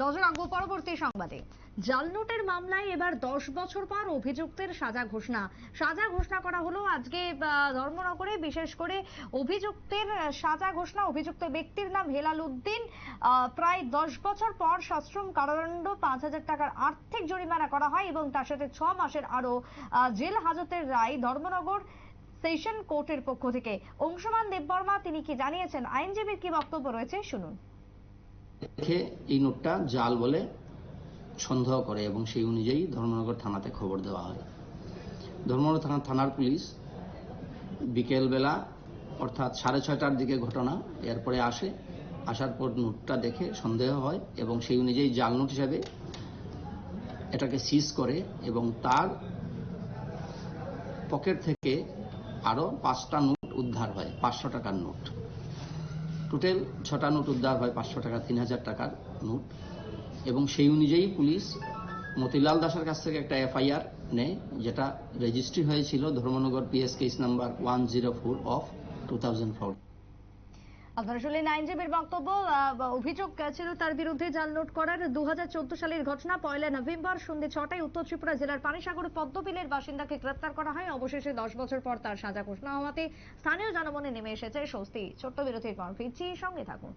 নজর রাখব পরবর্তী সংবাদে। জাল নোটের মামলায় এবার দশ বছর পর অভিযুক্তের সাজা ঘোষণা। সাজা ঘোষণা করা হলো আজকে ধর্মনগরে, বিশেষ করে অভিযুক্তের সাজা ঘোষণা। অভিযুক্ত ব্যক্তির নাম হেলাল উদ্দিন। প্রায় দশ বছর পর সশ্রম কারাদণ্ড, পাঁচ হাজার টাকার আর্থিক জরিমানা করা হয় এবং তার সাথে ছ মাসের আরও জেল হাজতের রায় ধর্মনগর সেশন কোর্টের পক্ষ থেকে। অংশমান দেববর্মা, তিনি কি জানিয়েছেন? আইনজীবীর কি বক্তব্য রয়েছে? শুনুন। দেখে এই নোটটা জাল বলে সন্দেহ করে এবং সেই অনুযায়ী ধর্মনগর থানাতে খবর দেওয়া হয়। ধর্মনগর থানা থানার পুলিশ বিকেলবেলা অর্থাৎ সাড়ে ছয়টার দিকে ঘটনা এরপরে আসে। আসার পর নোটটা দেখে সন্দেহ হয় এবং সেই অনুযায়ী জাল নোট হিসাবে এটাকে সিজ করে এবং তার পকেট থেকে আরও পাঁচটা নোট উদ্ধার হয়, পাঁচশো টাকার নোট। টোটাল ছটা নোট উদ্ধার হয় পাঁচশো টাকা, তিন হাজার টাকার নোট। এবং সেই অনুযায়ী পুলিশ মতিলাল দাসের কাছ থেকে একটা এফআইআর নেয়, যেটা রেজিস্ট্রি হয়েছিল Dharmanagar PS case number one zero four of two thousand four আপনারা শুনলেন আইনজীবীর বক্তব্য অভিযোগ ছিল তার বিরুদ্ধে জাল নোট করার দু হাজার চোদ্দ সালের ঘটনা পয়লা নভেম্বর সন্ধ্যে ছটায় উত্তর ত্রিপুরা জেলার পানিসাগর পদ্মবিলের বাসিন্দাকে গ্রেপ্তার করা হয়। অবশেষে দশ বছর পর তার সাজা ঘোষণা হওয়াতে স্থানীয় জনমনে নেমে এসেছে স্বস্তি। ছোট্ট বিরতির পর ফিরছি, সঙ্গে থাকুন।